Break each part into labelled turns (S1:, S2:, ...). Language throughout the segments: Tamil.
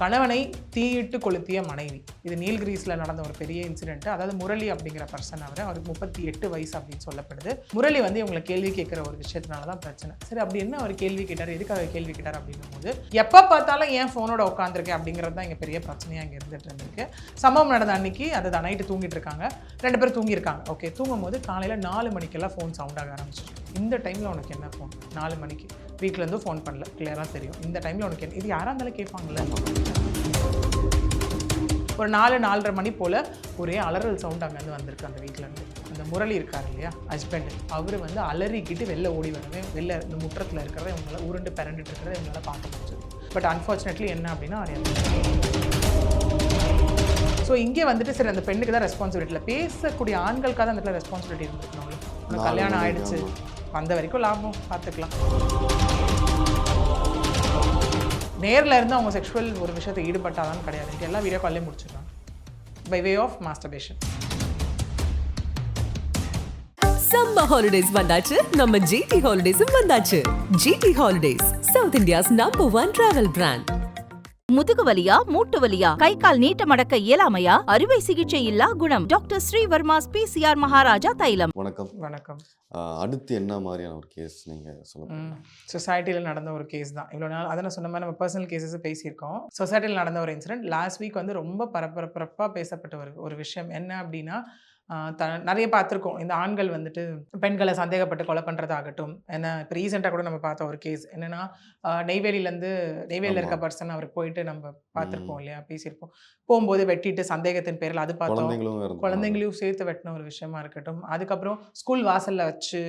S1: கணவனை தீயிட்டு கொளுத்திய மனைவி. இது நீல்கிரீஸில் நடந்த ஒரு பெரிய இன்சிடென்ட் அதாவது முரளி அப்படிங்கிற பர்சன் அவர் அவருக்கு முப்பத்தி எட்டு வயசு அப்படின்னு சொல்லப்படுது. முரளி வந்து இவங்களை கேள்வி கேட்குற ஒரு விஷயத்தினால தான் பிரச்சனை. சரி அப்படி என்ன அவர் கேள்வி கேட்டார்? எதுக்காக கேள்வி கேட்டார் அப்படின்னும் போது எப்போ பார்த்தாலும் ஏன் ஃபோனோட உட்காந்துருக்கேன் அப்படிங்கிறது தான் இங்கே பெரிய பிரச்சனையாக இங்கே இருந்துட்டு இருந்திருக்கு. சம்பவம் நடந்த அன்னைக்கு தான் நைட்டு தூங்கிட்டு இருக்காங்க. ரெண்டு பேரும் தூங்கியிருக்காங்க. ஓகே தூங்கும் போது காலையில் நாலு மணிக்கெல்லாம் ஃபோன் சவுண்ட் ஆக ஆரம்பிச்சிருக்கு இந்த டைமில் உனக்கு என்ன ஃபோன் நாலு மணிக்கு. வீட்டிலேருந்து ஃபோன் பண்ணல. கிளியராக தெரியும். இந்த டைமில் உனக்கு இது யாராக இருந்தாலும் கேட்பாங்கல்ல? ஒரு நாலு நாலரை மணி போல் ஒரே அலறல் சவுண்ட் அங்கேருந்து வந்திருக்கு அந்த வீட்டிலேருந்து அந்த முரளி இருக்கார் இல்லையா? ஹஸ்பண்ட் அவர் வந்து அலறிக்கிட்டு வெளில ஓடி வரவே வெளில இந்த முற்றத்தில் இருக்கிறத இவங்களால உருண்டு பிறண்டுட்டு இருக்கிறத இவங்களால பார்க்க முடிஞ்சது. பட் அன்ஃபார்ச்சுனேட்லி என்ன அப்படின்னா ஸோ இங்கே வந்துட்டு சரி அந்த பெண்ணுக்கு தான் ரெஸ்பான்சிபிலிட்டி இல்லை. பேசக்கூடிய ஆண்களுக்காக தான் அந்த இடத்துல ரெஸ்பான்சிபிலிட்டி இருந்துருக்கணும் கல்யாணம் ஆயிடுச்சு. வந்த வரைக்கும் லாபம் பார்த்துக்கலாம். நேரில் இருந்து அவங்க செக்ஷுவல் ஒரு விஷயத்தை ஈடுபட்டாதான் கிடையாது. இது எல்லா வீடியோ காலையும் முடிச்சிடுறாங்க by way of masturbation
S2: summer holidays வந்தாச்சு. நம்ம ஜிடி ஹாலிடேஸும் வந்தாச்சு. GT holidays South India's number one travel brand
S3: முதுகு வலியா மூட்டு வலியா கை கால் நீட்ட மடக்க இயலாமையா? அறுவை சிகிச்சை இல்லா குணம். டாக்டர் ஸ்ரீவர்மாஸ் பிசிஆர் மகாராஜா தைலம்.
S4: வணக்கம்.
S1: வணக்கம்.
S4: அடுத்து என்ன மாதிரியான ஒரு கேஸ் நீங்கள் சொல்ல போறீங்க?
S1: சொசைட்டியில் நடந்த ஒரு கேஸ் தான். இவ்வளோ நாள் அதை நான் சொன்ன மாதிரி நம்ம பர்சனல் கேசஸ் பேசியிருக்கோம். சொசைட்டியில் நடந்த ஒரு இன்சிடென்ட் லாஸ்ட் வீக் வந்து ரொம்ப பரபரப்பரப்பாக பேசப்பட்ட ஒரு ஒரு விஷயம். என்ன அப்படின்னா த நிறைய பார்த்துருக்கோம். இந்த ஆண்கள் வந்துட்டு பெண்களை சந்தேகப்பட்டு கொலை பண்ணுறதாகட்டும் ஏன்னா இப்போ ரீசெண்டாக கூட நம்ம பார்த்த ஒரு கேஸ் என்னென்னா நெய்வேலியிலேருந்து நெய்வேலியில் இருக்க. பர்சன் அவருக்கு போயிட்டு நம்ம பார்த்துருப்போம் இல்லையா? பேசியிருப்போம். போகும்போது வெட்டிட்டு சந்தேகத்தின் பேரில் அது பார்த்தோம். குழந்தைங்களையும் சேர்த்து வெட்டின ஒரு விஷயமா இருக்கட்டும். அதுக்கப்புறம் ஸ்கூல் வாசல்ல வச்சு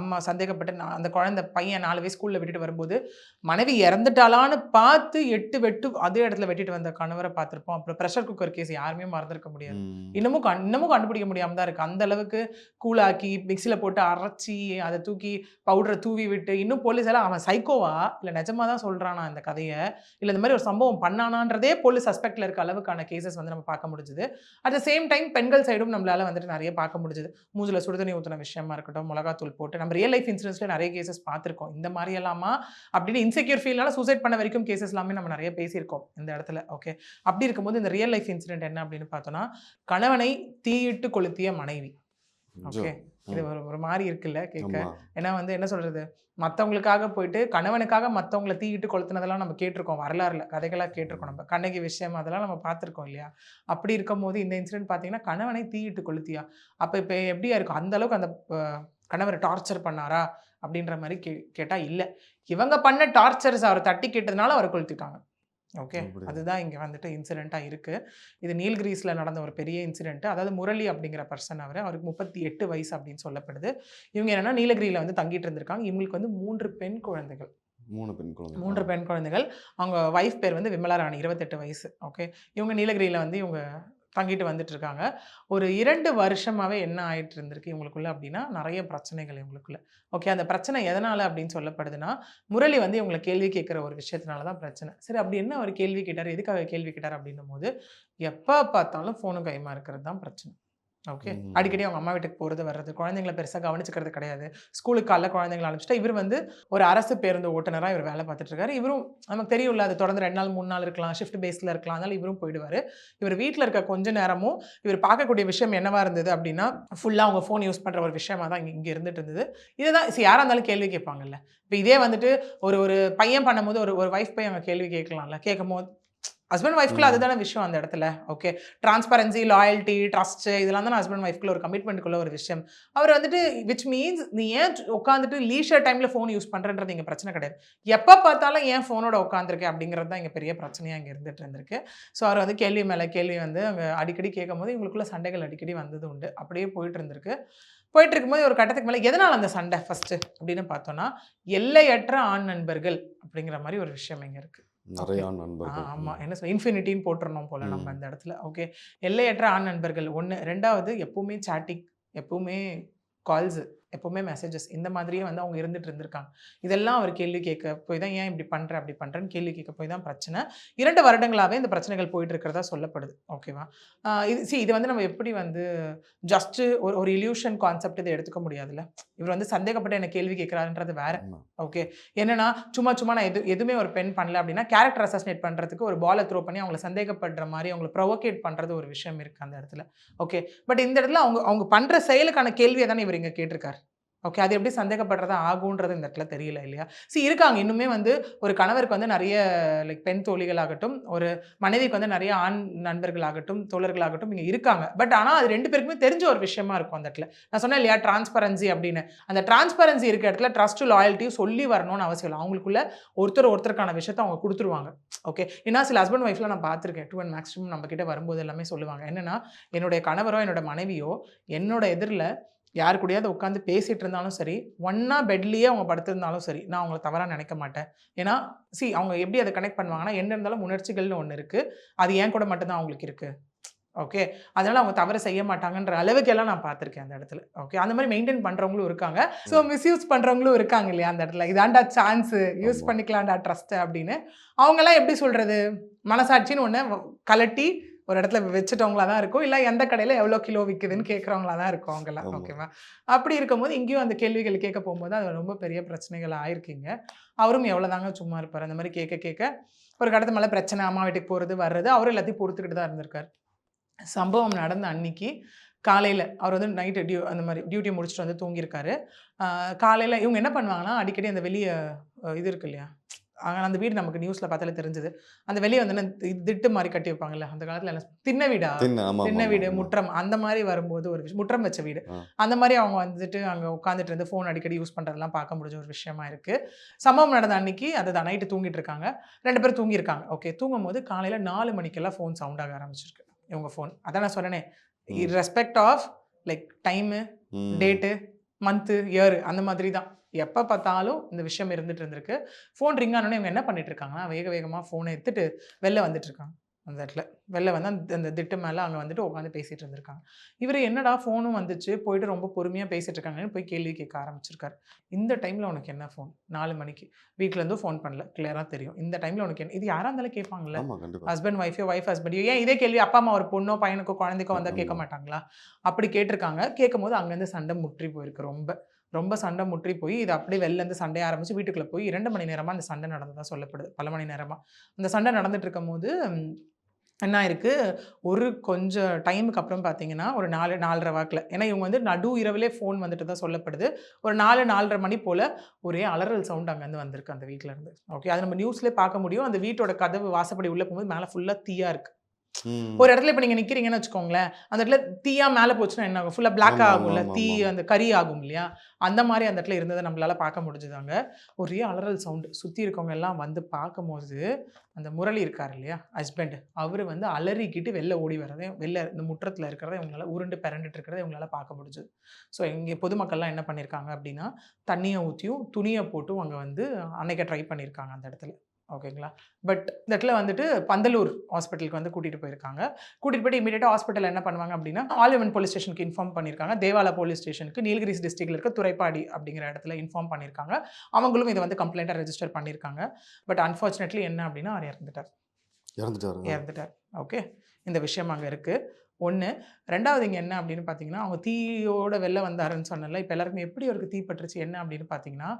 S1: அம்மா சந்தேகப்பட்டு அந்த குழந்தை பையன் நாலு வயசு ஸ்கூல்ல விட்டுட்டு வரும்போது மனைவி இறந்துட்டாளான்னு பார்த்து எட்டு வெட்டு அதே இடத்துல வெட்டிட்டு வந்த கணவரை பார்த்திருப்போம். அப்புறம் ப்ரெஷர் குக்கர் கேஸ் யாருமே மறந்துருக்க முடியாது. இன்னமும் கண் இன்னமும் கண்டுபிடிக்க முடியாம தான் இருக்குது அந்த அளவுக்கு கூலாக்கி மிக்சியில் போட்டு அரைச்சி அதை தூக்கி பவுடரை தூவி விட்டு இன்னும் போலீஸ் எல்லாம் அவன் சைக்கோவா இல்லை நிஜமா தான் சொல்றானா இந்த கதையை? இல்லை இந்த மாதிரி ஒரு சம்பவம் பண்ணானான்றதே போலீஸ் சஸ்பெக்டில் இருக்க அளவுக்கான கேசஸ் வந்து நம்ம பார்க்க முடிஞ்சுது. அட் த சேம் டைம் பெண்கள் சைடும் நம்மளால வந்துட்டு நிறைய பார்க்க முடிஞ்சுது. மூஞ்சில் சுடுதண்ணி ஊற்றின விஷயமா இருக்கட்டும் மிளகாத்தூள் போட்டு நம்ம ரியல் லைஃப் இன்சூரன்ஸ்ல நிறைய கேசஸ் பார்த்துருக்கோம். இந்த மாதிரி எல்லாமா அப்படின்னு இன்செக்யூர் ஃபீல்னால சூசைட் பண்ண வரைக்கும் கேசஸ் எல்லாமே நம்ம நிறைய பேசியிருக்கோம் இந்த இடத்துல ஓகே அப்படி இருக்கும்போது இந்த ரியல் லைஃப் இன்சிடென்ட் என்ன அப்படின்னு பார்த்தோம்னா கணவனை தீயிட்டு கொளுத்திய மனைவி. ஓகே. இது ஒரு ஒரு மாதிரி இருக்குல்ல கேட்க. ஏன்னா வந்து என்ன சொல்றது? மற்றவங்களுக்காக போயிட்டு கணவனுக்காக மற்றவங்கள தீயிட்டு கொளுத்துனதெல்லாம் நம்ம கேட்டிருக்கோம். வரலாறுல கதைகளாக கேட்டிருக்கோம் நம்ம. கண்ணகி விஷயம் அதெல்லாம் நம்ம பார்த்துருக்கோம் இல்லையா? அப்படி இருக்கும் போது இந்த இன்சிடென்ட் பார்த்தீங்கன்னா கணவனை தீயிட்டு கொளுத்தியா? அப்போ இப்போ எப்படியா இருக்கும்? அந்த அளவுக்கு அந்த கணவரை டார்ச்சர் பண்ணாரா? அப்படின்ற மாதிரி கே கேட்டால் இல்லை. இவங்க பண்ண டார்ச்சர்ஸ் அவரை தட்டி கேட்டதுனால அவரை கொளுத்திட்டாங்க ஓகே? அதுதான் இங்கே வந்துட்டு இன்சிடெண்ட்டாக இருக்குது இது நீல்கிரீஸில் நடந்த ஒரு பெரிய இன்சிடென்ட் அதாவது முரளி அப்படிங்கிற பர்சன் அவர் அவருக்கு முப்பத்தி எட்டு வயசு அப்படின்னு சொல்லப்படுது. இவங்க என்னன்னா நீலகிரியில் வந்து தங்கிட்டு இருந்திருக்காங்க. இவங்களுக்கு வந்து மூன்று பெண் குழந்தைகள்.
S4: மூணு பெண் குழந்தை
S1: மூன்று பெண் குழந்தைகள். அவங்க ஒய்ஃப் பேர் வந்து விமலா ராணி இருபத்தெட்டு வயசு. ஓகே? இவங்க நீலகிரியில் வந்து இவங்க தங்கிட்டு வந்துட்டு இருக்காங்க ஒரு இரண்டு வருஷமாகவே என்ன ஆயிட்டு இருந்திருக்கு இவங்களுக்குள்ள அப்படின்னா நிறைய பிரச்சனைகள் இவங்களுக்குள்ள. ஓகே அந்த பிரச்சனை எதனால் அப்படின்னு சொல்லப்படுதுன்னா முரளி வந்து இவங்களை கேள்வி கேட்குற ஒரு விஷயத்தினால தான் பிரச்சனை. சரி அப்படி என்ன அவர் கேள்வி கேட்டார் எதுக்காக கேள்வி கேட்டார் அப்படின்னும் போது எப்போ பார்த்தாலும் ஃபோனும் கைமா இருக்கிறது தான் பிரச்சனை. ஓகே. அடிக்கடி அவங்க அம்மா வீட்டுக்கு போகிறது வர்றது குழந்தைங்கள பெருசாக கவனிச்சுக்கிறது கிடையாது. ஸ்கூலுக்கு காலைல குழந்தைங்களை அனுப்பிச்சிட்டா இவர் வந்து ஒரு அரசு பேருந்து ஓட்டுநராக இவர் வேலை பார்த்துட்டு இருக்காரு. இவரும் நமக்கு தெரியும்ல அது தொடர்ந்து ரெண்டு நாள் மூணு நாள் இருக்கலாம் ஷிஃப்ட் பேஸில் இருக்கலாம் அதனால இவரும் போயிடுவார். இவர் வீட்டில் இருக்க கொஞ்ச நேரமும் இவர் பார்க்கக்கூடிய விஷயம் என்னவா இருந்தது அப்படின்னா ஃபுல்லாக அவங்க ஃபோன் யூஸ் பண்ணுற ஒரு விஷயமா தான் இங்கே இங்கே இருந்துட்டு இருந்தது. இதுதான் சரி, யாரா இருந்தாலும் கேள்வி கேட்பாங்கல்ல. இப்போ இதே வந்துட்டு ஒரு ஒரு பையன் பண்ணும்போது ஒரு ஒரு ஒய்ஃப் போய் அவங்க கேள்வி கேட்கலாம்ல. கேட்கும் போது ஹஸ்பண்ட் ஒய்ஃப்குள்ள. அதுதானே விஷயம் அந்த இடத்துல. ஓகே டிரான்ஸ்பரன்சி லாயல்ட்டி ட்ரஸ்ட் இதெல்லாம் தான் ஹஸ்பண்ட் ஒய்ஃப்குள்ள ஒரு கமிட்மெண்ட்டுக்குள்ள ஒரு விஷயம். அவர் வந்துட்டு விச் மீன்ஸ் நீ ஏன் உட்காந்துட்டு லீஷர் டைமில் ஃபோன் யூஸ் பண்ணுறன்றது இங்கே பிரச்சனை கிடையாது. எப்போ பார்த்தாலும் ஏன் ஃபோனோட உட்காந்துருக்கேன் அப்படிங்கிறது தான் இங்கே பெரிய பிரச்சனையாக இங்கே இருந்துட்டு இருந்திருக்கு. ஸோ அவர் வந்து கேள்வி மேலே கேள்வி வந்து அங்கே அடிக்கடி கேட்கும் போது இவங்களுக்குள்ள சண்டைகள் அடிக்கடி வந்தது உண்டு. அப்படியே போயிட்டு இருந்திருக்கு. போயிட்டு இருக்கும்போது ஒரு கட்டத்துக்கு மேலே எதனால் அந்த சண்டை ஃபஸ்ட்டு அப்படின்னு பார்த்தோன்னா எல்லையற்ற ஆண் நண்பர்கள் அப்படிங்கிற மாதிரி ஒரு விஷயம் இங்கே இருக்குது
S4: நிறைய
S1: ஆ
S4: நண்பர்கள்.
S1: ஆமாம் என்ன சொல்ல இன்ஃபினிட்டின்னு போட்டுறணும் போல நம்ம. அந்த இடத்துல. ஓகே எல்லையற்ற ஆண் நண்பர்கள். ஒன்று ரெண்டாவது எப்பவுமே சாட்டிங் எப்பவுமே கால்ஸு எப்போவுமே மெசேஜஸ் இந்த மாதிரியே வந்து அவங்க இருந்துட்டு இருந்திருக்காங்க. இதெல்லாம் அவர் கேள்வி கேட்க போய் தான் ஏன் இப்படி பண்ணுற அப்படி பண்ணுறேன்னு கேள்வி கேட்க போய் தான் பிரச்சனை. இரண்டு வருடங்களாகவே இந்த பிரச்சனைகள் போயிட்டு இருக்கிறதா சொல்லப்படுது. ஓகேவா இது சி இது வந்து நம்ம எப்படி வந்து ஜஸ்ட்டு ஒரு ஒரு இல்யூஷன் கான்செப்ட் இதை எடுத்துக்க முடியாதுல்ல? இவர் வந்து சந்தேகப்பட்டு என்ன கேள்வி கேட்குறாருன்றது வேற. ஓகே என்னன்னா சும்மா சும்மா நான் எது எதுவுமே ஒரு பெண் பண்ணல அப்படின்னா கேரக்டர் அசஸ்னேட் பண்ணுறதுக்கு ஒரு பாலை த்ரோ பண்ணி அவங்கள சந்தேகப்படுற மாதிரி அவங்கள ப்ரொவோகேட் பண்ணுறது ஒரு விஷயம் இருக்குது அந்த இடத்துல. ஓகே பட் இந்த இடத்துல அவங்க அவங்க பண்ணுற செயலுக்கான கேள்வியை தானே இவர் இங்கே கேட்டிருக்காரு. ஓகே அது எப்படி சந்தேகப்படுறதா ஆகுன்றது இந்த இடத்துல தெரியல இல்லையா? சி இருக்காங்க. இன்னுமே வந்து ஒரு கணவருக்கு வந்து நிறைய லைக் பெண் தோழிகளாகட்டும் ஒரு மனைவிக்கு வந்து நிறைய ஆண் நண்பர்களாகட்டும் தோழர்களாகட்டும் இங்கே இருக்காங்க. பட் ஆனால் அது ரெண்டு பேருக்குமே தெரிஞ்ச ஒரு விஷயமா இருக்கும் அந்த இடத்துல. நான் சொன்னேன் இல்லையா டிரான்ஸ்பரன்சி அப்படின்னு. அந்த டிரான்ஸ்பரன்சி இருக்க இடத்துல ட்ரஸ்ட் லாயல்ட்டியும் சொல்லி வரணும்னு அவசியம் இல்லை. அவங்களுக்குள்ள ஒருத்தர் ஒருத்தருக்கான விஷயத்த அவங்க கொடுத்துருவாங்க. ஓகே ஏன்னா சில ஹஸ்பண்ட் ஒய்ஃப்லாம் நான் பார்த்துருக்கேன். டூ அண்ட் மேக்ஸிமம் நம்ம கிட்ட வரும்போது எல்லாமே சொல்லுவாங்க. என்னன்னா என்னுடைய கணவரோ என்னோட மனைவியோ என்னோட எதிரில் யார் கூடயாவது உட்காந்து பேசிட்டு இருந்தாலும் சரி ஒன்றா பெட்லேயே அவங்க படுத்திருந்தாலும் சரி நான் அவங்கள தவறாக நினைக்க மாட்டேன். ஏன்னா சி அவங்க எப்படி அதை கனெக்ட் பண்ணுவாங்கன்னா என்ன இருந்தாலும் உணர்ச்சிகள்னு ஒன்று இருக்குது அது ஏன் கூட மட்டும்தான் அவங்களுக்கு இருக்குது ஓகே அதனால அவங்க தவறு செய்ய மாட்டாங்கன்ற அளவுக்கு எல்லாம் நான் பார்த்துருக்கேன் அந்த இடத்துல. ஓகே அந்த மாதிரி மெயின்டைன் பண்ணுறவங்களும் இருக்காங்க. ஸோ மிஸ்யூஸ் பண்ணுறவங்களும் இருக்காங்க இல்லையா அந்த இடத்துல? இதாண்டா சான்ஸு யூஸ். பண்ணிக்கலாம்டா ட்ரஸ்ட்டு அப்படின்னு. அவங்கெல்லாம் எப்படி சொல்கிறது மனசாட்சின்னு ஒன்று கலட்டி ஒரு இடத்துல வச்சுட்டவங்களா தான் இருக்கும். இல்லை எந்த கடையில் எவ்வளோ கிலோ விற்குதுன்னு கேட்குறவங்களா தான் இருக்கும் அவங்கெல்லாம்.
S4: ஆமா.
S1: ஓகேவா? அப்படி இருக்கும்போது இங்கேயும் அந்த கேள்விகள் கேட்க போகும்போது அது ரொம்ப பெரிய பிரச்சனைகள் ஆயிருக்கீங்க. அவரும் எவ்வளோதாங்க சும்மா இருப்பார்? அந்த மாதிரி கேட்க கேட்க ஒரு கடத்து மேலே பிரச்சனை அம்மா வீட்டுக்கு போகிறது வர்றது அவரும் எல்லாத்தையும் பொறுத்துக்கிட்டு தான் இருந்திருக்கார். சம்பவம் நடந்த அன்னைக்கு காலையில் அவர் வந்து நைட்டு டியூ அந்த மாதிரி டியூட்டி முடிச்சுட்டு வந்து தூங்கியிருக்காரு. காலையில் இவங்க என்ன பண்ணுவாங்கன்னா அடிக்கடி அந்த வெளியே இது இருக்கு இல்லையா? அந்த வீடு நமக்கு நியூஸில் பார்த்தாலே தெரிஞ்சது. அந்த வெளியே வந்து திட்டு மாதிரி கட்டி வைப்பாங்கல்ல அந்த காலத்தில் என்ன திண்ண வீடா?
S4: ஆமா,
S1: வீடு. முற்றம் அந்த மாதிரி வரும்போது ஒரு விஷயம் முற்றம் வச்ச வீடு. அந்த மாதிரி அவங்க வந்துட்டு அங்கே உட்காந்துட்டு இருந்து ஃபோன் அடிக்கடி யூஸ் பண்ணுறதெல்லாம் பார்க்க முடிஞ்ச ஒரு விஷயமா இருக்கு. சம்பவம் நடந்த அன்னைக்கு அதுதான் நைட்டு தூங்கிட்டு இருக்காங்க. ரெண்டு பேரும் தூங்கியிருக்காங்க. ஓகே தூங்கும் போது காலையில் நாலு மணிக்கெல்லாம் ஃபோன் சவுண்ட் ஆக ஆரம்பிச்சிருக்கு. இவங்க ஃபோன் அதான் நான் சொன்னேனே. Respect of like time. Date month year அந்த மாதிரி தான். எப்போ பார்த்தாலும் இந்த விஷயம் இருந்துட்டு இருந்திருக்கு. ஃபோன் ரிங் ஆனோடனே இவங்க என்ன பண்ணிட்டு இருக்காங்கன்னா வேக வேகமாக ஃபோனை எடுத்துட்டு வெளில வந்துட்டு இருக்காங்க. அந்த இடத்துல. வெளில வந்து அந்த அந்த திட்டு மேலே அங்கே வந்துட்டு உட்காந்து பேசிட்டு இருந்திருக்காங்க. இவர் என்னடா ஃபோனும் வந்துச்சு போயிட்டு ரொம்ப பொறுமையாக பேசிட்டு இருக்காங்கன்னு போய் கேள்வி கேட்க ஆரம்பிச்சிருக்காரு. இந்த டைமில் உனக்கு என்ன ஃபோன் நாலு மணிக்கு. வீட்டிலேருந்து ஃபோன் பண்ணல. கிளியராக தெரியும். இந்த டைமில் உனக்கு என்ன? இது யாராக இருந்தாலும்
S4: கண்டிப்பா.
S1: ஹஸ்பண்ட் ஒய்ஃபோ ஒய்ஃப் ஹஸ்பண்ட் ஏன் இதே கேள்வி? அப்பா அம்மா ஒரு பொண்ணோ பையனுக்கோ குழந்தைக்கோ வந்தால் கேட்க. மாட்டாங்களா? அப்படி கேட்டிருக்காங்க. கேட்கும் போது அங்கேருந்து சண்டை முற்றி போயிருக்கு ரொம்ப. ரொம்ப சண்டை முற்றி போய் இது அப்படியே வெளிலேருந்து சண்டை ஆரம்பித்து வீட்டுக்குள்ளே போய் இரண்டு மணி நேரமாக அந்த சண்டை நடந்ததாக சொல்லப்படுது. பல மணி நேரமாக அந்த சண்டை நடந்துட்டு இருக்கும் போது என்ன ஆயிருக்கு? ஒரு கொஞ்சம் டைமுக்கு அப்புறம் பார்த்தீங்கன்னா ஒரு நாலு நாலரை வாக்கில். ஏன்னா இவங்க வந்து நடு இரவிலே ஃபோன் வந்துட்டு தான் சொல்லப்படுது. ஒரு நாலு நாலரை மணி போல் ஒரே அலறல் சவுண்ட் அங்கேருந்து வந்திருக்கு அந்த வீட்டிலேருந்து இருந்து. ஓகே அது நம்ம நியூஸ்லேயே பார்க்க முடியும். அந்த வீட்டோட கதவு வாசப்படி உள்ளே போகும்போது மேலே ஃபுல்லாக தீயாக
S4: இருக்குது
S1: ஒரு இடத்துல இப்போ நீங்கள் நிற்கிறீங்கன்னு வச்சுக்கோங்களேன் அந்த இடத்துல தீயா மேலே போச்சுன்னா என்ன ஆகும்? ஃபுல்லாக பிளாக் ஆகும்ல? தீ. அந்த கறி ஆகும் இல்லையா? அந்த மாதிரி அந்த இடத்துல இருந்ததை நம்மளால பார்க்க முடிஞ்சுதாங்க. ஒரே அலறல் சவுண்டு சுற்றி இருக்கவங்க எல்லாம் வந்து பார்க்கும்போது அந்த முரளி இருக்கார் இல்லையா? ஹஸ்பண்ட் அவர் வந்து அலறிக்கிட்டு வெளில ஓடி வரதை வெளில இந்த முற்றத்தில் இருக்கிறத இவங்களால உருண்டு பிறண்டுட்டு இருக்கிறத இவங்களால பார்க்க முடிஞ்சுது. ஸோ இங்கே பொதுமக்கள்லாம் என்ன பண்ணியிருக்காங்க அப்படின்னா தண்ணியை ஊற்றியும் துணியை போட்டும் அங்கே வந்து அன்னைக்கு ட்ரை பண்ணியிருக்காங்க அந்த இடத்துல. ஓகேங்களா? பட் இந்த இடத்துல வந்துட்டு பந்தலூர் ஹாஸ்பிட்டலுக்கு வந்து கூட்டிகிட்டு போயிருக்காங்க. கூட்டிகிட்டு போயிட்டு இமீடியட்டாக ஹாஸ்பிட்டல் என்ன பண்ணுவாங்க அப்படின்னா ஆலிவன் போலீஸ் ஸ்டேஷனுக்கு இன்ஃபார்ம் பண்ணியிருக்காங்க தேவாலா போலீஸ் ஸ்டேஷனுக்கு நீலகிரிஸ் டிஸ்ட்ரிக்ட்ல இருக்க துறைப்பாடி அப்படிங்கிற இடத்துல இன்ஃபார்ம் பண்ணியிருக்காங்க அவங்களும் இதை வந்து கம்ப்ளைண்ட்டாக ரெஜிஸ்டர் பண்ணியிருக்காங்க பட் அன்ஃபார்ச்சுனேட்லி என்ன அப்படின்னா அவர் இறந்துட்டார்.
S4: இறந்துட்டாரு
S1: இறந்துட்டார். ஓகே இந்த விஷயம் அங்கே இருக்குது ஒன்று ரெண்டாவது இங்கே என்ன அப்படின்னு பார்த்தீங்கன்னா அவங்க தீயோட வெளில வந்தாருன்னு சொன்னல இப்போ எல்லாருக்கும் எப்படி அவருக்கு தீ பட்டுருச்சு என்ன அப்படின்னு பார்த்தீங்கன்னா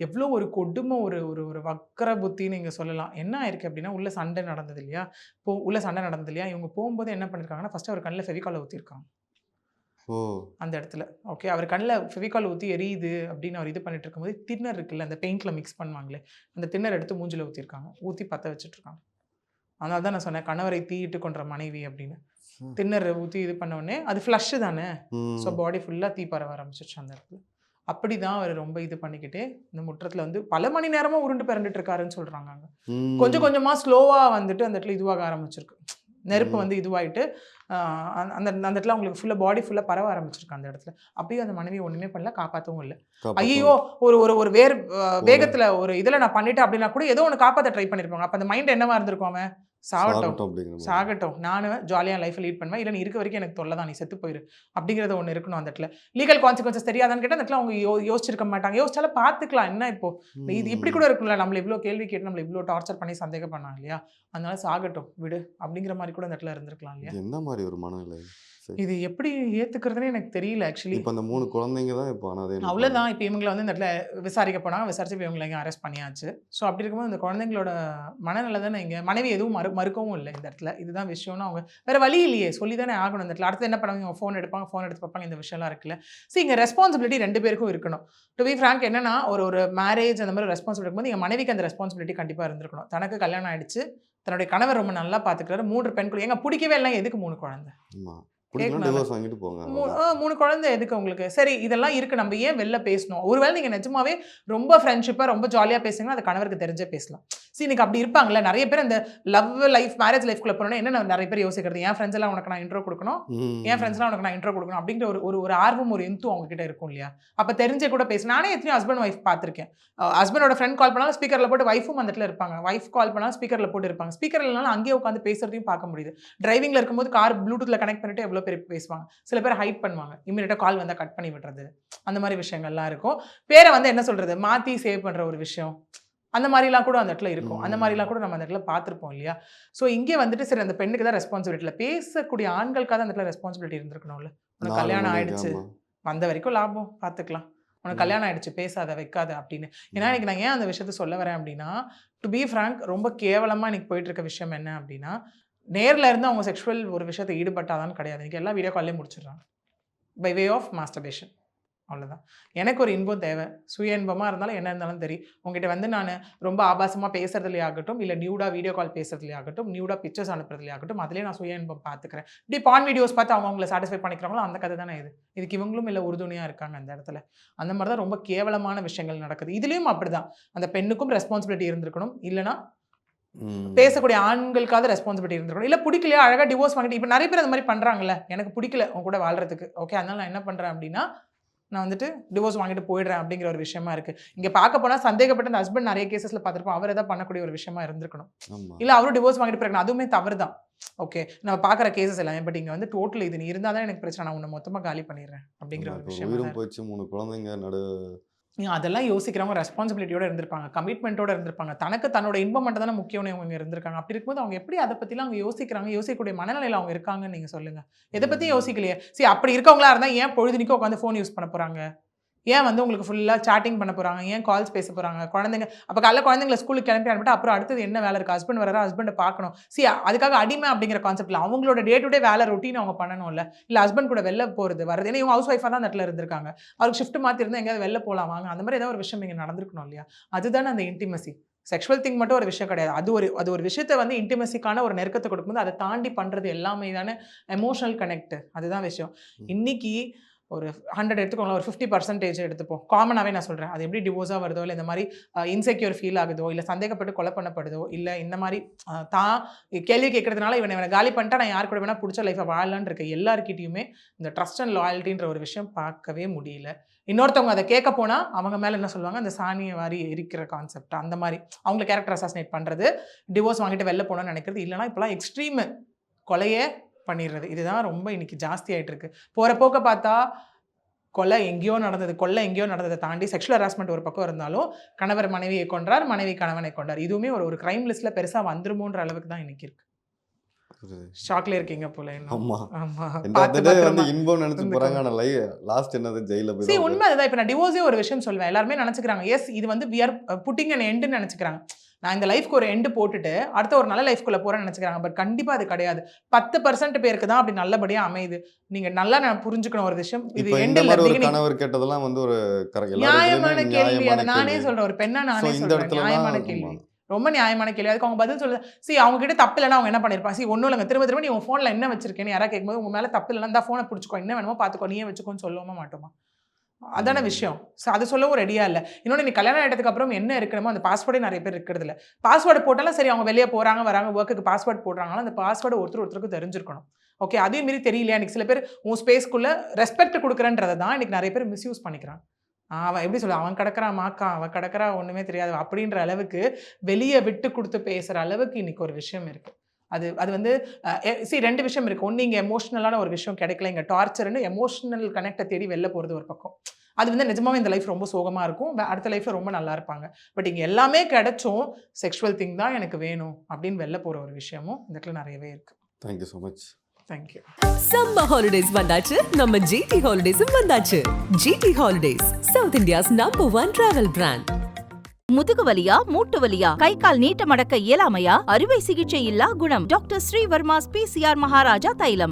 S1: எவ்வளோ ஒரு கொடுமை ஒரு ஒரு ஒரு வக்கர புத்தின்னு இங்கே சொல்லலாம். என்ன ஆயிருக்கு அப்படின்னா உள்ள சண்டை நடந்தது இல்லையா? போ உள்ள சண்டை நடந்தது இல்லையா? இவங்க போகும்போது என்ன பண்ணியிருக்காங்கன்னா ஃபஸ்ட்டு அவர் கண்ணில் ஃபெவிகாலை ஊற்றிருக்காங்க
S4: ஓ.
S1: அந்த இடத்துல. ஓகே? அவர் கண்ணில் ஃபெவிகால் ஊற்றி எரியுது அப்படின்னு அவர் இது பண்ணிட்டு இருக்கும்போது தின்னர் இருக்குல்ல அந்த பெயிண்டில் மிக்ஸ் பண்ணுவாங்களே அந்த தின்னர் எடுத்து மூஞ்சில் ஊற்றிருக்காங்க ஊற்றி பற்ற வச்சுட்டு இருக்காங்க. அதனால தான் நான் சொன்னேன் கணவரை தீயிட்டு கொன்ற மனைவி அப்படின்னு. தின்னர் ஊற்றி இது பண்ண உடனே அது ஃப்ளஷ்ஷு தானே. ஸோ பாடி ஃபுல்லாக தீ பரவ ஆரம்பிச்சிருச்சு அந்த இடத்துல அப்படி தான் அவர் ரொம்ப இது பண்ணிக்கிட்டே இந்த முற்றத்தில் வந்து பல மணி நேரமாக உருண்டு பிறண்டுட்டு இருக்காருன்னு சொல்கிறாங்க அங்கே. கொஞ்சம் கொஞ்சமாக ஸ்லோவாக வந்துட்டு அந்த இடத்துல இதுவாக ஆரம்பிச்சிருக்கு நெருப்பு. வந்து இதுவாயிட்டு அந்த அந்த இடத்துல அவங்களுக்கு ஃபுல்லாக பாடி ஃபுல்லாக பரவ ஆரம்பிச்சிருக்கு அந்த இடத்துல அப்படியே அந்த மனைவி ஒன்றுமே பண்ணல காப்பாற்றவும் இல்லை. ஐயோ ஒரு ஒரு ஒரு வேர் வேகத்தில் ஒரு இதில் நான் பண்ணிட்டேன் அப்படின்னா கூட ஏதோ ஒன்று காப்பாற்ற ட்ரை பண்ணியிருப்பாங்க அப்போ அந்த மைண்ட் என்னவா இருந்திருக்கும் அவன் சாகட்டும்.
S4: சாகட்டும்
S1: நானும் ஜாலியாக லைஃப் லீட் பண்ணுவேன். இல்லை நீ இருக்க வரைக்கும் எனக்கு தொல்லை தான் நீ செத்து போயிரு. அப்படிங்கிறது ஒன்று இருக்கணும் அந்த இடத்துல. லீகல் கான்சிக்வன்சஸ் தெரியாதான்னு கேட்டால் அந்த இடத்துல அவங்க யோ யோசிச்சிருக்க மாட்டாங்க. யோசிச்சாலும் பார்த்துக்கலாம் என்ன இப்போ? இது இப்படி கூட இருக்கும்ல. நம்மள இவ்வளோ கேள்வி கேட்டு நம்மள இவ்வளோ டார்ச்சர் பண்ணி சந்தேகம் பண்ணாங்க இல்லையா? அதனால சாகட்டும். விடு. அப்படிங்கிற மாதிரி கூட அந்த இடத்துல இருந்திருக்கலாம் இல்லையா?
S4: எந்த மாதிரி ஒரு மனநிலை.
S1: இது எப்படி ஏத்துக்கிறதுனே எனக்கு தெரியல ஆக்சுவலி.
S4: இப்ப அந்த மூணு குழந்தைங்க தான் இப்போ அனாதை
S1: அவ்வளோதான் இப்போ இவங்களை வந்து இந்த இடத்துல விசாரிக்க போனாங்க. விசாரிச்சு இப்போ இவங்களை அரெஸ்ட் பண்ணியாச்சு. ஸோ அப்படி இருக்கும்போது இந்த குழந்தைங்களோட மனநிலை தானே இங்கே? மனைவி எதுவும் மறு மறுக்கவும் இல்லை இந்த இடத்துல. இதுதான் விஷயம்னு அவங்க வேற வழி இல்லையே. சொல்லி தானே ஆகணும் இந்த இடத்துல. அடுத்து என்ன பண்ணுவாங்க? ஃபோன் எடுப்பாங்க ஃபோன் எடுத்து பார்ப்பாங்க. இந்த விஷயம்லாம் இருக்குல்ல. ஸோ இங்கே ரெஸ்பான்சிபிலிட்டி ரெண்டு பேருக்கும் இருக்கணும். டு பி ஃப்ராங்க் என்னன்னா ஒரு ஒரு மேரேஜ் அந்த மாதிரி ரெஸ்பான்சிபிலிட்டி இருக்கும்போது எங்கள் மனைவிக்கு அந்த ரெஸ்பான்சிபிலிட்டி கண்டிப்பாக இருந்திருக்கணும். தனக்கு கல்யாணம் ஆயிடுச்சு. தன்னுடைய கணவர் ரொம்ப நல்லா பார்த்துக்கிறாரு மூன்று பெண் குழந்தை எங்க பிடிக்கவே இல்லை. எதுக்கு மூணு குழந்தை? மூணு குழந்தை எதுக்கு உங்களுக்கு? சரி இதெல்லாம் இருக்கு நம்ம ஏன் வெளில பேசணும்? ஒருவேளை நீங்க நிஜமாவே ரொம்ப ஃப்ரெண்ட்ஷிப்பாக ரொம்ப ஜாலியாக பேசுங்கன்னா அது கணவருக்கு தெரிஞ்சே பேசலாம். சரி இன்னைக்கு அப்படி இருப்பாங்கல்ல நிறைய பேர் இந்த லவ் லைஃப் மேரேஜ் லைஃப்குள்ள போனோன்னா என்ன நான் நிறைய பேர் யோசிக்கிறது? என் ஃப்ரெண்ட்ஸ் எல்லாம் உனக்கு நான் இன்ட்ரோ கொடுக்கணும். என் ஃப்ரெண்ட்ஸ்லாம் உனக்கு நான் இன்ட்ரோ கொடுக்கணும்? அப்படிங்கிற ஒரு ஒரு ஆர்வம் ஒரு இன்த்து அவங்க கிட்ட இருக்கும் இல்லையா? அப்போ தெரிஞ்சே கூட பேசு. நானே எத்தனையோ ஹஸ்பண்ட் ஒய்ஃப் பார்த்துருக்கேன். ஹஸ்பண்டோட ஃப்ரெண்ட் கால் பண்ணாலும் ஸ்பீக்கரில் போட்டு ஒய்ஃபும் அந்த இடத்துல இருப்பாங்க. ஒய்ஃப் கால் பண்ணாலும் ஸ்பீக்கரில் போட்டு இருப்பாங்க. ஸ்பீக்கர் இல்லைனாலும் அங்கேயே உட்காந்து பேசுறதையும் பார்க்க முடியுது. டிரைவிங்ல இருக்கும்போது கார் ப்ளூடூத்ல கனெக்ட் பண்ணிட்டு எவ்வளோ பேர் பேசுவாங்க. சில பேர் ஹைட் பண்ணுவாங்க. இமீடியட்டாக கால் வந்தால் கட் பண்ணி விடுறது. அந்த மாதிரி விஷயங்கள்லாம் இருக்கும். பேரை வந்து என்ன சொல்றது? மாற்றி சேவ் பண்ற ஒரு விஷயம். அந்த மாதிரிலாம் கூட அந்த இடத்துல இருக்கும். அந்த. மாதிரிலாம் கூட நம்ம அந்த இடத்துல பார்த்துருப்போம் இல்லையா? ஸோ இங்கே வந்துட்டு சரி அந்த பெண்ணுக்கு தான் ரெஸ்பான்சிபிலிட்டி இல்லை. பேசக்கூடிய ஆண்களுக்காக அந்த இடத்துல ரெஸ்பான்சிபிலிட்டி இருந்திருக்கணும்ல. உனக்கு கல்யாணம் ஆயிடுச்சு. வந்த வரைக்கும் லாபம். பார்த்துக்கலாம். உனக்கு. கல்யாணம் ஆயிடுச்சு. பேசாத வைக்காத அப்படின்னு. ஏன்னா இன்னைக்கு நான் ஏன் அந்த விஷயத்த சொல்ல வரேன் அப்படின்னா டு பி ஃப்ராங்க் ரொம்ப கேவலமாக இன்னைக்கு போயிட்டு இருக்க விஷயம் என்ன அப்படின்னா நேரில் இருந்து அவங்க செக்ஷுவல் ஒரு விஷயத்தை ஈடுபட்டாதான்னு கிடையாது. எனக்கு எல்லா வீடியோ காலையும் முடிச்சிடுறாங்க. பை வே ஆஃப் மாஸ்டர்பேஷன் அவ்வளோதான் எனக்கு ஒரு இன்பம் தேவை. சுய இன்பமாக இருந்தாலும் என்ன இருந்தாலும் தெரியும் உங்ககிட்ட வந்து நான் ரொம்ப ஆபாசமாக பேசுறதுலே ஆகட்டும் இல்லை நியூடாக வீடியோ கால் பேசுறதுலே ஆகட்டும் நியூடாக பிக்சர்ஸ் அனுப்புறதுலே ஆகட்டும் அதிலே நான் சுய இன்பம் பார்த்துக்கிறேன் இப்படி பான் வீடியோஸ் பார்த்து அவங்க அவங்கள சாட்டிஸ்ஃபை பண்ணிக்கிறாங்களோ அந்த கதை தானே இது. இதுக்கு இவங்களும் இல்லை உறுதுணையாக இருக்காங்க அந்த இடத்துல. அந்த மாதிரி தான் ரொம்ப கேவலமான விஷயங்கள் நடக்குது. இதுலேயும் அப்படிதான். அந்த பெண்ணுக்கும் ரெஸ்பான்சிபிலிட்டி இருந்திருக்கணும். இல்லைனா பேசக்கூடிய ஆண்களுக்காவது ரெஸ்பான்சிபிலிட்டி இருந்திருக்கணும். இல்லை பிடிக்கலையா? அழகாக டிவோர்ஸ் வாங்கிட்டு இப்போ நிறைய பேர் அந்த மாதிரி பண்ணுறாங்கல்ல எனக்கு பிடிக்கல உங்க கூட வாழ்றதுக்கு. ஓகே அதனால நான் என்ன பண்ணுறேன் அப்படின்னா நான் வந்துட்டு டிவோர்ஸ் வாங்கிட்டு போயிடுறேன் அப்படிங்கிற ஒரு விஷயமா இருக்கு. இங்கே பார்க்க போனால் சந்தேகப்பட்ட அந்த ஹஸ்பண்ட் நிறைய கேசஸில் பார்த்துருப்போம். அவர் எதாவது பண்ணக்கூடிய ஒரு விஷயமா இருந்திருக்கணும். இல்லை அவரும் டிவோர்ஸ் வாங்கிட்டு போயிருக்கணும். அதுவுமே தவறு தான் ஓகே நம்ம பார்க்குற கேசஸ் எல்லாமே பட் இங்கே வந்து டோட்டல் இது நீ இருந்தால் தான் எனக்கு பிரச்சனை. நான் உன்னை மொத்தமாக காலி பண்ணிடுறேன் அப்படிங்கிற ஒரு விஷயம்
S4: போயிடுச்சு மூணு குழந்தைங்க நடு
S1: அதெல்லாம் யோசிக்கிறவங்க ரெஸ்பான்சிபிலிட்டியோட இருந்திருப்பாங்க. கமிட்மெண்ட்டோட இருந்திருப்பாங்க. தனக்கு தன்னோட இன்பம் மட்டும் தானே முக்கியம்னு அவங்க இருந்திருக்காங்க. அப்படி இருக்கும்போது அவங்க எப்படி அதை பற்றிலாம் அவங்க யோசிக்கிறாங்க? யோசிக்கக்கூடிய மனநிலையில் அவங்க இருக்காங்கன்னு நீங்கள் சொல்லுங்கள் எதை பற்றி யோசிக்கலையே. சரி அப்படி இருக்கவங்களா இருந்தால் ஏன் பொழுதுனிக்கும் உட்காந்து ஃபோன் யூஸ் பண்ண போகிறாங்க ஏன் வந்து உங்களுக்கு ஃபுல்லாக சாட்டிங் பண்ண போகிறாங்க ஏன் கால்ஸ் பேச போகிறாங்க குழந்தைங்க அப்போ காலைல குழந்தைங்களை ஸ்கூலுக்கு கிளம்பி அனுப்பிட்டு அப்புறம் அடுத்தது என்ன வேலை இருக்குது ஹஸ்பண்ட் வர ஹஸ்பண்டை பார்க்கணும். சி அதுக்காக அடிமை அப்படிங்கிற கான்செப்ட்ல அவங்களோட டே டு டே வேலை ரொட்டீன் அவங்க பண்ணணும்ல. இல்லை ஹஸ்பண்ட் கூட வெளில போகிறது வரது ஏன்னா இவங்க ஹவுஸ் ஒய்ஃபாக தான் இடத்துல இருந்திருக்காங்க. அவருக்கு ஷிஃப்ட் மாற்றி இருந்தால் எங்கேயாவது வெளில போகலாம் வாங்க. அந்த மாதிரி ஏதாவது ஒரு விஷயம் இங்கே நடந்திருக்கணும் இல்லையா? அதுதானே அந்த இன்டிமசி செக்ஷுவல் திங் மட்டும் ஒரு விஷயம் கிடையாது. அது ஒரு அது ஒரு விஷயத்தை வந்து இன்டிமசிக்கான ஒரு நெருக்கத்தை கொடுக்கும்போது அதை தாண்டி பண்ணுறது எல்லாமே தானே எமோஷனல் கனெக்ட் அதுதான் விஷயம். இன்னைக்கு ஒரு ஹண்ட்ரட் எடுத்துக்கோங்களேன் ஒரு ஃபிஃப்டி பர்சன்டேஜ் எடுத்துப்போம். காமனாகவே நான் சொல்கிறேன் அது எப்படி டிவோர்ஸாக வருதோ இல்லை இந்த மாதிரி இன்செக்யூர் ஃபீல் ஆகுதோ இல்லை சந்தேகப்பட்டு கொலை பண்ணப்படுதோ இல்லை இந்த மாதிரி தான் கேள்வி கேட்கறதுனால இவனை இவனை காலி பண்ணிட்டா நான் யார் கூட வேணால் பிடிச்ச லைஃப்பை வாழலான் இருக்க எல்லாருக்கிட்டையுமே இந்த ட்ரஸ்ட் அண்ட் லாயல்ட்டின்ற ஒரு விஷயம் பார்க்கவே முடியல. இன்னொருத்தவங்க அதை கேட்க போனால் அவங்க மேலே என்ன சொல்லுவாங்க? அந்த சாணியை வாரி இருக்கிற கான்செப்ட் அந்த மாதிரி. அவங்கள கேரக்டர் அசாசினேட் பண்ணுறது டிவோர்ஸ் வாங்கிட்டு வெளில போகணும்னு நினைக்கிறது. இல்லைனா இப்போலாம் எக்ஸ்ட்ரீமு கொலையே பண்ணிடுறது இதுதான் ரொம்ப இன்னைக்கு ஜாஸ்தி ஆயிட்டு இருக்கு போகிற போக்க பார்த்தா கொலை எங்கேயோ நடந்தது கொலை எங்கேயோ நடந்ததை தாண்டி செக்ஷுவல் ஹராஸ்மெண்ட் ஒரு பக்கம் இருந்தாலும் கணவர் மனைவியை கொன்றார் மனைவி கணவனை கொண்டார் இதுவுமே ஒரு ஒரு கிரைம் லிஸ்ட்ல பெருசா வந்துருமோன்ற அளவுக்கு தான் இன்னைக்கு இருக்கு. ஷாக்ல இருக்கீங்க போல
S4: ஆமா.
S1: ஆமா.
S4: வந்து. இன்பம் நினைச்சு. போறாங்க ஆனா லை லாஸ்ட் என்னது? ஜெயில போய்
S1: சரி உண்மை அதுதான் இப்போ நான் டிவோர்ஸே ஒரு விஷயம் சொல்லுவேன் எல்லாருமே நினச்சிக்கிறாங்க. எஸ் இது வந்து வி ஆர் புட்டிங் அன் எண்டுன்னு நினச்சிக்கிறாங்க. நான் இந்த லைஃப்க்கு ஒரு எண்டு போட்டுட்டு அடுத்த ஒரு நல்ல லைஃப்குள்ளே போகிறேன்னு நினச்சிக்கிறாங்க. பட் கண்டிப்பாக அது கிடையாது. பத்து பர்சன்ட் பேருக்கு தான் அப்படி நல்லபடியாக அமையுது. நீங்கள் நல்லா நான் புரிஞ்சுக்கணும் ஒரு விஷயம். இது
S4: கணவர் கேட்டதெல்லாம் வந்து ஒரு
S1: நியாயமான கேள்வி. அதை நானே. சொல்கிறேன் ஒரு பெண்ணா நானே சொல்கிறேன் நியாயமான
S4: தான்
S1: கேள்வி. ரொம்ப நியாயமான கேள்வி. அதுக்கு அவங்க பதில் சொல்லுது சி அவங்க கிட்ட தப்பு இல்லைன்னா அவங்க என்ன பண்ணிருப்பாங்க சி ஒன்றும் இல்லைங்க. திரும்ப திரும்ப நீ உன் ஃபோனில் என்ன வச்சிருக்கேன்னு யாராவது கேட்கும்போது உங்க மேலே தப்பு இல்லைன்னா இந்த ஃபோனை பிடிச்சிக்கோ. என்ன வேணுமோ பார்த்துக்கோ நீயே வச்சுக்கோன்னு சொல்லவுமா மாட்டோமா? அதான. விஷயம். ஸோ அது சொல்லவும் ரெடியா இல்லை. இன்னொன்று நீ கல்யாணம் ஆகிட்டதுக்கு அப்புறம் என்ன இருக்கணுமோ அந்த பாஸ்வேர்டே நிறைய பேர் இருக்கிறது இல்லை. பாஸ்வேர்டு போட்டாலும் சரி அவங்க வெளியே போறாங்க வராங்க ஒர்க்குக்கு பாஸ்வேர்டு போடுறாங்களோ அந்த பாஸ்வேர்டு ஒருத்தர் ஒருத்தருக்கு தெரிஞ்சிருக்கணும். ஓகே அதே மாரி தெரியலையா? இன்னைக்கு சில பேர் உன் ஸ்பேஸ்க்குள்ள ரெஸ்பெக்ட் கொடுக்குறன்றதை தான் இன்னைக்கு நிறைய பேர் மிஸ்யூஸ் பண்ணிக்கிறான் அவன் எப்படி சொல்ல அவன் கிடக்குறான் மாக்கா அவன் கிடக்குறா ஒண்ணுமே தெரியாது. அப்படின்ற அளவுக்கு வெளியே விட்டு கொடுத்து பேசுற அளவுக்கு இன்னைக்கு ஒரு விஷயம் இருக்கு. அது அது வந்து சி ரெண்டு விஷயம் இருக்கு. ஒன்று இங்கே எமோஷ்னலான ஒரு விஷயம் கிடைக்கல. இங்கே டார்ச்சர்னு எமோஷனல் கனெக்டை தேடி வெளில போகிறது ஒரு பக்கம். அது வந்து நிஜமாவே இந்த லைஃப் ரொம்ப சோகமாக இருக்கும். அடுத்த லைஃப்பில் ரொம்ப நல்லா இருப்பாங்க. பட் இங்கே எல்லாமே கிடைச்சும் செக்ஷுவல் திங் தான் எனக்கு வேணும் அப்படின்னு வெளில போகிற ஒரு விஷயமும் இந்த இடத்துல நிறையவே இருக்கு.
S4: Thank you so much
S1: thank you
S2: summer holidays வந்தாச்சு. நம்ம ஜிடி ஹாலிடேஸும் வந்தாச்சு. GT holidays South India's number one travel brand
S3: முதுகு வலியா மூட்டு வலியா கை கால் நீட்ட மடக்க இயலாமையா? அறுவை சிகிச்சை இல்லா குணம். டாக்டர் ஸ்ரீவர்மாஸ் பிசிஆர் மகாராஜா தைலம்.